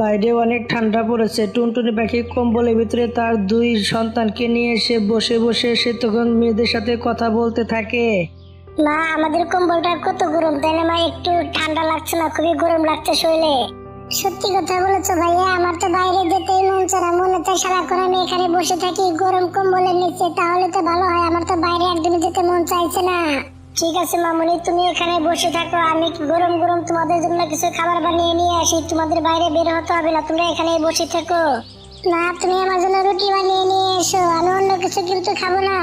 বাইরে অনেক ঠান্ডা পড়েছে। টুনটুনি পাখি কম্বলের ভিতরে তার দুই সন্তানকে নিয়ে এসে বসে বসে সে তখন মেয়েদের সাথে কথা বলতে থাকে। মা, আমাদের কম্বলটা কত গরম তাই না মা, একটু ঠান্ডা লাগছে না? খুবই গরম লাগছে শরীরে। সত্যি কথা বলেছ ভাইয়া, আমার তো বাইরে যেতেই মন চায় মনে চায় সারাক্ষণ আমি এখানে বসে থাকি গরম কম্বলের নিচে, তাহলে তো ভালো হয়। আমার তো বাইরে একদমই যেতে মন চাইছে না। ঠিক আছে মামুনি তুমি এখানে বসে থাকো আমি গরম গরম তোমাদের জন্য কিছু খাবার বানিয়ে নিয়ে আসি তোমাদের বাইরে বের হতে হবে না তোমরা এখানেই বসে থাকো। না তুমি আমার জন্য রুটি বানিয়ে নিয়ে এসো আমি অন্য কিছু কিন্তু খাব না।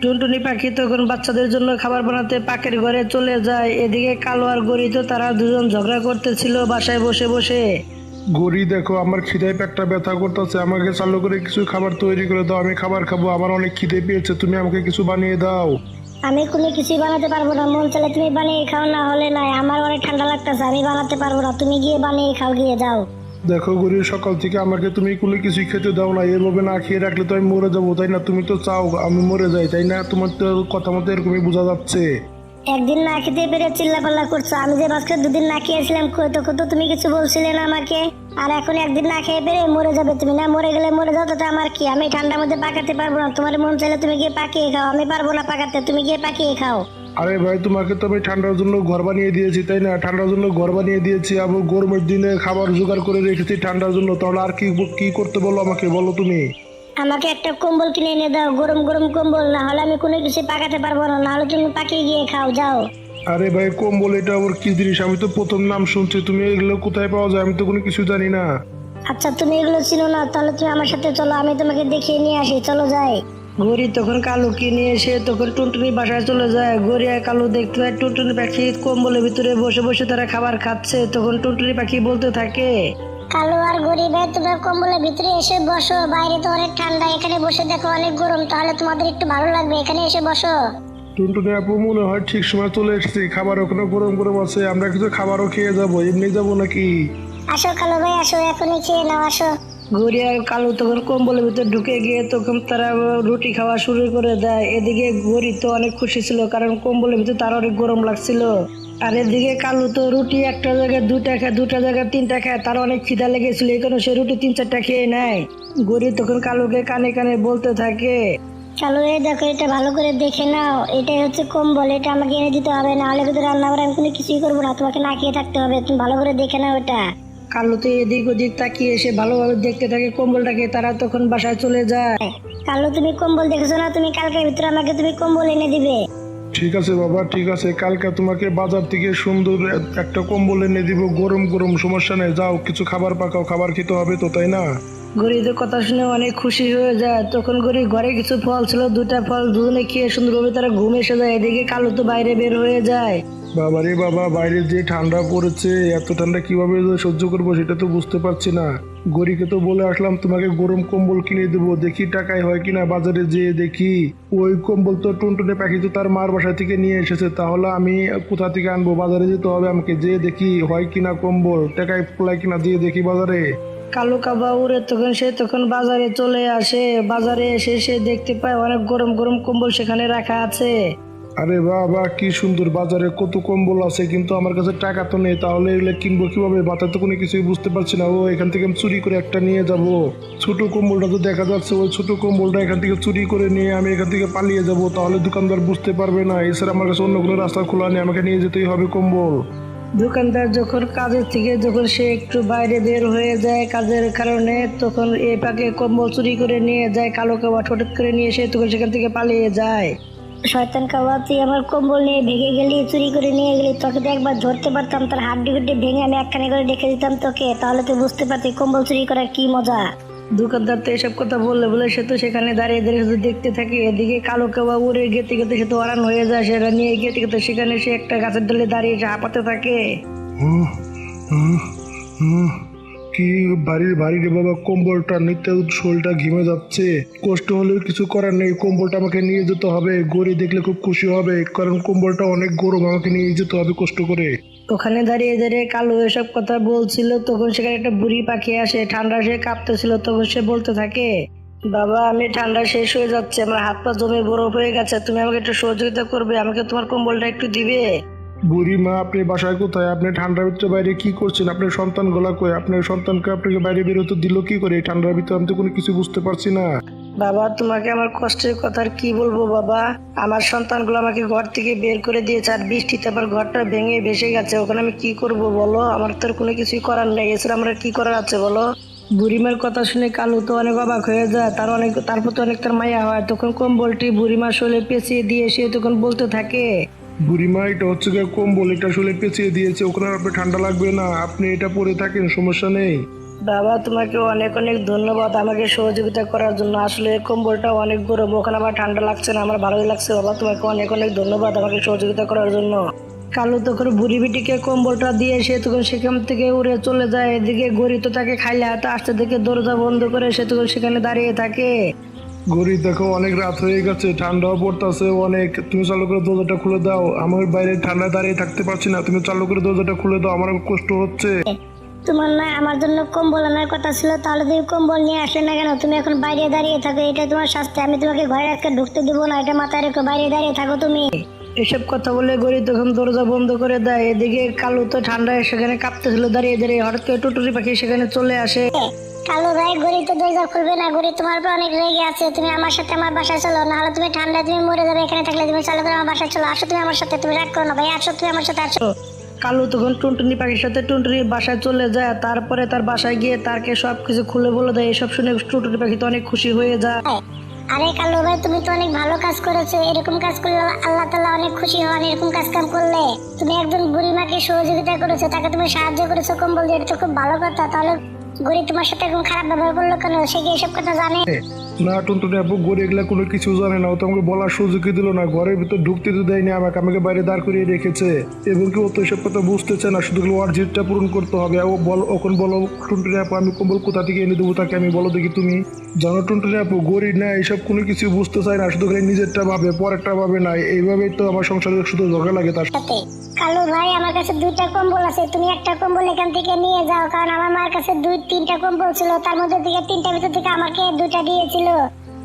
টুনটুনি পাখি তখন বাচ্চাদের জন্য খাবার বানাতে পাখির ঘরে চলে যায়। এদিকে কালো আর তো তারা দুজন ঝগড়া করতেছিল বাসায় বসে বসে। গড়ি দেখো আমার খিদায় পেটটা ব্যথা করতেছে আমাকে চালু করে কিছু খাবার তৈরি করে দাও আমি খাবার খাব আমার অনেক খিদে পেয়েছে তুমি আমাকে কিছু বানিয়ে দাও। আমি কোনো কিছুই বানাতে পারব না। মন চাইলে তুমি বানিয়ে খাও, না হলে নাই। আমার অনেক ঠান্ডা লাগতেছে, আমি বানাতে পারব না। তুমি গিয়ে বানিয়ে খাও, গিয়ে যাও। দেখো গরি সকাল থেকে আমাকে তুমি কোনো কিছুই খেতে দাও না। এভাবে না খেয়ে রাখলে তো আমি মরে যাব, তাই না? তুমি তো চাও, আমি মরে যাই, তাই না? তোমার তো কথা মতো এরকমই বোঝা যাচ্ছে। একদিন না খেতে পেরে চিল্লাপাল্লা করছ। আমি যে মাঝখানে দুদিন না খেয়েছিলাম, কই তখন তো তুমি কিছু বলছিলে না আমাকে? আর এখন একদিন না খেয়ে পেরে মরে যাবে তুমি না? মরে গেলে মরে যাও, তাতে আমার কি? আমি ঠান্ডার মধ্যে পাকাতে পারব না। তোমার মন চাইলে তুমি গিয়ে পাকিয়ে খাও। আমি পারব না পাকাতে, তুমি গিয়ে পাকিয়ে খাও। আরে ভাই, তোমাকে তো আমি ঠান্ডার জন্য ঘর বানিয়ে দিয়েছি, তাই না? ঠান্ডার জন্য ঘর বানিয়ে দিয়েছি, আবার গরমের দিনে খাবার জোগাড় করে রেখেছি ঠান্ডার জন্য। তাহলে আর কি কি করতে বলো আমাকে? বলো তুমি। আমাকে একটা কম্বল কিনে এনে দাও গরম গরম কম্বল। না হলে আমি কোনো কিছু পাকাতে পারব না না হলে তুমি পাকিয়ে গিয়ে খাও যাও। আরে ভাই কম্বল এটা আবার কি জিনিস? আমি তো প্রথম নাম শুনছি তুমি এগুলো কোথায় পাওয়া যায়? আমি তো কোনো কিছু জানি না। আচ্ছা তুমি এগুলো চিনো না তাহলে তুমি আমার সাথে চলো আমি তোমাকে দেখিয়ে নিয়ে আসি চলো যাই। গড়ি তখন কালুকে নিয়ে এসে তখন টুনটুনি বাসায় চলে যায়। গড়ি আর কালু দেখতে পায় টুনটুনি পাখি কম্বলের ভিতরে বসে বসে তারা খাবার খাচ্ছে। তখন টুনটুনি পাখি বলতে থাকে কালো আর গরিবে তোমরা কম্বলের ভিতরে এসে বসো। বাইরে তো অনেক ঠান্ডা এখানে বসে দেখো অনেক গরম তাহলে তোমাদের একটু ভালো লাগবে এখানে এসে বসো। টুনটুনি আপু মনে হয় ঠিক সময় চলে এসেছি খাবার ওখানে গরম গরম আছে আমরা কিছু খাবারও খেয়ে যাব এমনি যাব নাকি? আসো কালো ভাই আসো এখনই খেয়ে নাও আসো। গড়ি আর কালু তখন কম্বলের ভিতরে ঢুকে গিয়ে তখন তারা রুটি খাওয়া শুরু করে দেয়। এদিকে গড়ি তো অনেক খুশি ছিল কারণ কম্বলের ভিতরে তার অনেক গরম লাগছিল। আর এদিকে কালু তো রুটি একটা জায়গায় দুটা খায় দুটা জায়গায় তিনটা খায় তার অনেক খিদা লেগেছিল এই কারণে সে রুটি তিন চারটা খেয়ে নেয়। গড়ি তখন কালুকে কানে কানে বলতে থাকে কালো এই দেখো এটা ভালো করে দেখে নাও এটাই হচ্ছে কম্বল এটা আমাকে এনে দিতে হবে না হলে কিন্তু রান্না করে আমি কোনো কিছুই করব না তোমাকে না খেয়ে থাকতে হবে তুমি ভালো করে দেখে নাও এটা। কালু তো এদিক ওদিক তাকিয়ে এসে ভালোভাবে দেখতে থাকে কম্বলটাকে তারা তখন বাসায় চলে যায়। কালু তুমি কম্বল দেখেছ না? তুমি কালকের ভিতরে আমাকে তুমি কম্বল এনে দিবে। ঠিক আছে বাবা, ঠিক আছে। কালকে তোমাকে বাজার থেকে সুন্দর একটা কম্বল এনে দিব। গরম গরম, সমস্যা নেই। যাও, কিছু খাবার পাকাও, খাবার খেতে হবে তো, তাই না? গরিদের কথা শুনে অনেক খুশি হয়ে যায়। তখন গরি ঘরে কিছু ফল ছিল দুটা ফল দুজনে খেয়ে সুন্দরভাবে তারা ঘুম এসে যায়। এদিকে কালো তো বাইরে বের হয়ে যায়। বাবা রে বাবা, বাইরে যে ঠান্ডা পড়েছে, এত ঠান্ডা কীভাবে সহ্য করব সেটা তো বুঝতে পারছি না। গরিকে তো বলে আসলাম, তোমাকে গরম কম্বল কিনে দেবো, দেখি টাকায় হয় কিনা বাজারে যেয়ে দেখি। ওই কম্বল তো টুনটুনে পাখি তো তার মার বাসা থেকে নিয়ে এসেছে, তাহলে আমি কোথা থেকে আনব? বাজারে যেতে হবে আমাকে, যেয়ে দেখি হয় কিনা কম্বল, টাকায় ফোলায় কিনা যেয়ে দেখি বাজারে। কালু কাবা উড়ে তখন সে তখন বাজারে চলে আসে, বাজারে এসে সে দেখতে পায় অনেক গরম গরম কম্বল সেখানে রাখা আছে। আরে বাহ কি সুন্দর বাজারে কত কম্বল আছে, কিন্তু আমার কাছে টাকা তো নেই, তাহলে এগুলো কিনবো কীভাবে? বাতার তো কোনো কিছুই বুঝতে পারছি না। ও, এখান থেকে আমি চুরি করে একটা নিয়ে যাব। ছোট কম্বলটা তো দেখা যাচ্ছে, ওই ছোট কম্বলটা এখান থেকে চুরি করে নিয়ে আমি এখান থেকে পালিয়ে যাব, তাহলে দোকানদার বুঝতে পারবে না। এছাড়া আমার কাছে অন্য কোনো রাস্তা খোলা নেই, আমাকে নিয়ে যেতেই হবে কম্বল। দোকানদার যখন কাজের থেকে, যখন সে একটু বাইরে বের হয়ে যায় কাজের কারণে, তখন এ পাকে কম্বল চুরি করে নিয়ে যায় কালো কাবা ঠোঁট করে নিয়ে এসে তখন সেখান থেকে পালিয়ে যায়। শয়তান কাবা তুই আমার কম্বল নিয়ে ভেঙে গেলি চুরি করে নিয়ে গেলি তোকে তো একবার ধরতে পারতাম তার হাড্ডি গুড্ডি ভেঙে আমি একখানে করে রেখে দিতাম তোকে তাহলে তুই বুঝতে পারতি কম্বল চুরি করার কি মজা দোকানদার তো এসব কথা বললে বলে সে তো সেখানে দাঁড়িয়ে দাঁড়িয়ে শুধু দেখতে থাকে এদিকে কালো কাবা উড়ে গেতে গেতে সে তো অরান হয়ে যায় সেটা নিয়ে গেতে গেতে সেখানে সে একটা গাছের ডালে দাঁড়িয়ে সে হাঁপাতে থাকে হুম, হুম, হুম। কি বাড়ির বাড়ি রে বাবা, কম্বলটা নিতে শোলটা ঘিমে যাচ্ছে। কষ্ট হলেও কিছু করার নেই, কম্বলটা আমাকে নিয়ে যেতে হবে। গড়ি দেখলে খুব খুশি হবে, কারণ কম্বলটা অনেক গরম, আমাকে নিয়ে যেতে হবে কষ্ট করে। ওখানে দাঁড়িয়ে দাঁড়িয়ে কালো এসব কথা বলছিল, তখন সেখানে একটা বুড়ি পাখি আসে, ঠান্ডা সে কাঁপতেছিল, তখন সে বলতে থাকে, বাবা, আমি ঠান্ডা শেষ হয়ে যাচ্ছে, আমার হাত পা জমে বরফ হয়ে গেছে, তুমি আমাকে একটু সহযোগিতা করবে, আমাকে তোমার কম্বলটা একটু দিবে। বুড়ি মা আপনি বাসায় কোথায়? আপনি ঠান্ডার ভিতরে বাইরে কি করছেন? আপনার সন্তান গলা কই? আপনার সন্তানকে আপনাকে বাইরে বেরোতে দিল কি করে? ঠান্ডার ভিতরে আমি তো কোনো কিছু বুঝতে পারছি না। বাবা, তোমাকে আমার কষ্টের কথা কি বলব বাবা? আমার সন্তানগুলো আমাকে ঘর থেকে বের করে দিয়েছে আর বৃষ্টিতে আবার ঘরটা ভেঙে ভেসে গেছে। ওখানে আমি কি করব বলো? আমার তো কোনো কিছুই করার নেই। এছাড়া আমার কি করার আছে বলো? বুড়িমার কথা শুনে কালু তো অনেক অবাক হয়ে যায়। তার অনেক, তারপর তো অনেক তার মায়া হয়। তখন কম্বলটি বুড়িমার শোলে পেঁচিয়ে দিয়ে সে তখন বলতে থাকে বুড়িমা, এটা হচ্ছে গিয়ে কম্বল, এটা আসলে পেঁচিয়ে দিয়েছে, ওখানে আর আপনি ঠান্ডা লাগবে না, আপনি এটা পরে থাকেন, সমস্যা নেই। বাবা, তোমাকে অনেক অনেক ধন্যবাদ আমাকে সহযোগিতা করার জন্য। আসলে কম্বলটা অনেক গরম, ওখানে আমার ঠান্ডা লাগছে না, আমার ভালোই লাগছে বাবা। তোমাকে অনেক অনেক ধন্যবাদ আমাকে সহযোগিতা করার জন্য। কালু তখন বুড়ি বিটিকে কম্বলটা দিয়ে সে তখন সেখান থেকে উড়ে চলে যায়, এদিকে গড়ি তো তাকে খাইলে হাতে আসতে থেকে দরজা বন্ধ করে সে তখন সেখানে দাঁড়িয়ে থাকে। ঘড়ি দেখো অনেক রাত হয়ে গেছে ঠান্ডাও পড়তেছে অনেক। তুমি চালু করে দরজাটা খুলে দাও। আমার বাইরে ঠান্ডা দাঁড়িয়ে থাকতে পারছি না। তুমি চালু করে দরজাটা খুলে দাও আমার কষ্ট হচ্ছে। তোমার না আমার জন্য কম্বল আনার কথা ছিল তাহলে তুমি কম্বল নিয়ে আসলে না কেন? তুমি এখন বাইরে দাঁড়িয়ে থাকো এটা তোমার শাস্তি। আমি তোমাকে ঘরে আজকে ঢুকতে দিব না এটা মাথায় রেখো বাইরে দাঁড়িয়ে থাকো তুমি। এসব কথা বলে গড়ি তখন দরজা বন্ধ করে দেয়। এদিকে কালু তো ঠান্ডায় সেখানে কাঁপতেছিল দাঁড়িয়ে দাঁড়িয়ে হঠাৎ করে টুটুরি পাখি সেখানে চলে আসে। কালো ভাই গড়ি তো দরজা খুলবে না গড়ি তোমার উপর অনেক রেগে আছে। তুমি আমার সাথে আমার বাসায় চলো নাহলে তুমি ঠান্ডায় তুমি মরে যাবে এখানে থাকলে। তুমি চালু করে আমার বাসায় চলো আসো তুমি আমার সাথে তুমি রাগ করো না ভাই আসো তুমি আমার সাথে আসো। কালু তখন টুনটুনি পাখির সাথে টুনটুনির বাসায় চলে যায় তারপরে তার বাসায় গিয়ে তারকে সব কিছু খুলে বলে দেয় এসব শুনে টুনটুনি পাখি তো অনেক খুশি হয়ে যায়। আরে কালো ভাই তুমি তো অনেক ভালো কাজ করেছ এরকম কাজ করলে আল্লাহ তাআলা অনেক খুশি হন এরকম কাজ কাম করলে। তুমি একজন বুড়িমাকে সহযোগিতা করেছ তাকে তুমি সাহায্য করেছ কম্বল দিয়ে এটা তো খুব ভালো কথা তাহলে গরিব তোমার সাথে এরকম খারাপ ব্যবহার করল কেন? সে কি এসব কথা জানে? না, টুনটুনি আপু গড়ি এগুলা কোনো কিছু জানে না। ও তো আমাকে বলার সুযোগই দিল না, ঘরের ভিতর ঢুকতে তো দেয়নি আমাকে আমাকে বাইরে দাঁড় করিয়ে রেখেছে। এবং কি ও তো এসব কথা বুঝতেছে না, শুধু ওর জিতটা পূরণ করতে হবে। ও বল ওখন বলো, টুনটুনি আপু আমি কম্বল কোথা থেকে এনে দেবো তাকে আমি বলো দেখি তুমি। জানো টুনটুনি আপু গরিব না এইসব কোনো কিছু বুঝতে চায় না, শুধু খালি নিজেরটা ভাবে, পরেরটা ভাবে না। এইভাবেই তো আমার সংসারে শুধু ঝগড়া লাগে তার সাথে। কালু ভাই, আমার কাছে দুইটা কম্বল আছে, তুমি একটা কম্বল এখান থেকে নিয়ে যাও, কারণ আমার মার কাছে দুই, তিনটা কম্বল ছিল, তার মধ্যে থেকে তিনটা ভিতর থেকে আমাকে দুইটা দিয়েছিল।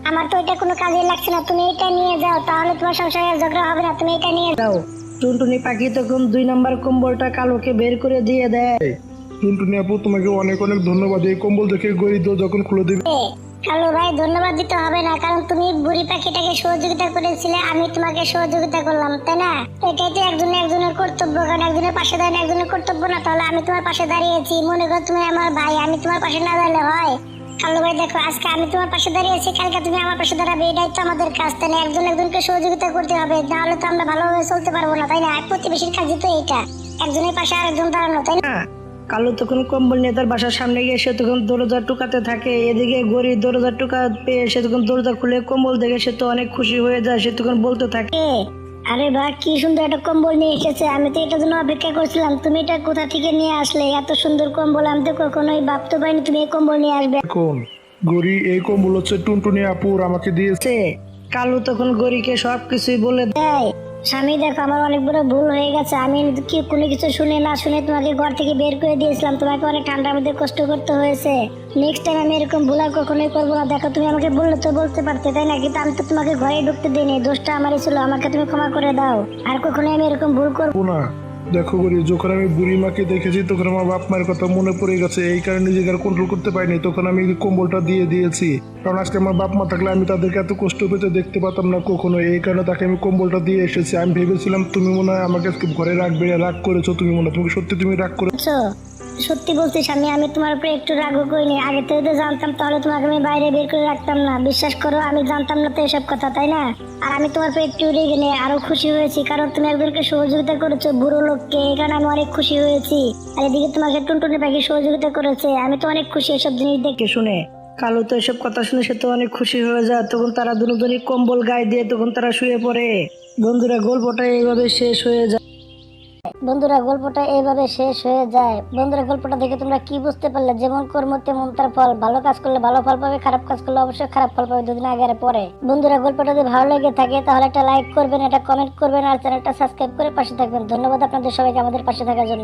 আমার তো এটা কোনো কাজে লাগছে না। তুমি এটা নিয়ে যাও তাহলে তোমার সংসারে ঝগড়া হবে না। তুমি এটা নিয়ে দাও। টুনটুনি পাখি তখন দুই নাম্বার কম্বলটা কালুকে বের করে দিয়ে দেয়। টুনটুনি আপু তোমাকে অনেক অনেক ধন্যবাদ। এই কম্বল দেখে গরিব যখন খুলে দিবে। কালু ভাই ধন্যবাদ দিতে হবে না কারণ তুমি বুড়ি পাখিটাকে সহযোগিতা করেছিলে আমি তোমাকে সহযোগিতা করলাম তাই না? এটাই তো একজন একজনের কর্তব্য কারণ একজনের পাশে দাঁড়ানো একজনের কর্তব্য না তাহলে আমি তোমার পাশে দাঁড়িয়েছি। মনে করো তুমি আমার ভাই আমি তোমার পাশে না দাঁড়ালে হয়। কালু ভাই দেখো আজকে আমি তোমার পাশে দাঁড়িয়েছি কালকে তুমি আমার পাশে দাঁড়াবে এটাই তো আমাদের কাজ। না একজন একজনকে সহযোগিতা করতে হবে নাহলে তো আমরা ভালোভাবে চলতে পারব না তাই না? প্রতিবেশীর কাজই তো এটা একজনের পাশে আরেকজন দাঁড়ানো তাই না? কালু তখন কম্বল নিয়ে তার বাসার সামনে গিয়ে সে তখন দরজা টুকাতে থাকে। এদিকে গড়ি দরজা টুকা পেয়ে সে তখন দরজা খুলে কম্বল দেখে সে তো অনেক খুশি হয়ে যায় সে তখন বলতে থাকে। আরে বা কি সুন্দর একটা কম্বল নিয়ে এসেছে। আমি তো এটার জন্য অপেক্ষা করছিলাম। তুমি এটা কোথা থেকে নিয়ে আসলে? এত সুন্দর কম্বল আমি তো কখনোই ভাবতে পারিনি তুমি এই কম্বল নিয়ে আসবে। এখন গরি এই কম্বল হচ্ছে টুনটুনি আপুর আমাকে দিয়েছে। কালু তখন গরিকে সবকিছুই বলে দেয়। স্বামী, দেখো আমার অনেক বড় ভুল হয়ে গেছে। আমি কি কোনো কিছু শুনে না শুনে তোমাকে ঘর থেকে বের করে দিয়েছিলাম। তোমাকে অনেক ঠান্ডার মধ্যে কষ্ট করতে হয়েছে। নেক্সট টাইম আমি এরকম ভুল আর কখনোই করব না। দেখো, তুমি আমাকে বললে তো বলতে পারতে, তাই না? কিন্তু আমি তো তোমাকে ঘরে ঢুকতে দিইনি। দোষটা আমারই ছিল। আমাকে তুমি ক্ষমা করে দাও। আর কখনোই আমি এরকম ভুল করব না। দেখো করি যখন আমি বুড়ি মাকে দেখেছি, তখন আমার বাপ মায়ের কথা মনে পড়ে গেছে। এই কারণে নিজেকে আর কন্ট্রোল করতে পারিনি। তখন আমি কম্বলটা দিয়ে দিয়েছি। কারণ আজকে আমার বাপ মা থাকলে আমি তাদেরকে এত কষ্ট পেতে দেখতে পাতাম না কখনো। এই কারণে তাকে আমি কম্বলটা দিয়ে এসেছি। আমি ভেবেছিলাম, তুমি মনে হয় আমাকে আজকে ঘরে রাখবে, রাগ করেছ। তুমি মনে হয় তুমি সত্যি তুমি রাগ করে বুঝছ সত্যি বলছি স্বামী, আমি তোমার উপরে একটু রাগও করিনি। আগে থেকে তো জানতাম, তাহলে তোমাকে আমি বাইরে বের করে রাখতাম না। বিশ্বাস করো, আমি জানতাম না তো এসব কথা, তাই না? আর আমি তোমার উপরে একটু রেগে নিয়ে আরও খুশি হয়েছি, কারণ তুমি একজনকে সহযোগিতা করেছ, বুড়ো লোককে। এই কারণে আমি অনেক খুশি হয়েছি। আর এদিকে তোমাকে টুনটুনি পাখি সহযোগিতা করেছে। আমি তো অনেক খুশি এসব জিনিস দেখে। শুনে? কালু তো এসব কথা শুনে সে তো অনেক খুশি হয়ে যায়। তখন তারা দুজনই কম্বল গায়ে দিয়ে তখন তারা শুয়ে পড়ে। বন্ধুরা, গল্পটা এইভাবে শেষ হয়ে যায়। বন্ধুরা, গল্পটা এইভাবে শেষ হয়ে যায়। বন্ধুরা, গল্পটা দেখে তোমরা কি বুঝতে পারলে? যেমন কর্ম, তেমন তার ফল। ভালো কাজ করলে ভালো ফল পাবে, খারাপ কাজ করলে অবশ্যই খারাপ ফল পাবে, দুদিন আগে পরে। বন্ধুরা, গল্পটা যদি ভালো লেগে থাকে, তাহলে একটা লাইক করবেন, একটা কমেন্ট করবেন, আর চ্যানেলটা সাবস্ক্রাইব করে পাশে থাকবেন। ধন্যবাদ আপনাদের সবাইকে আমাদের পাশে থাকার জন্য।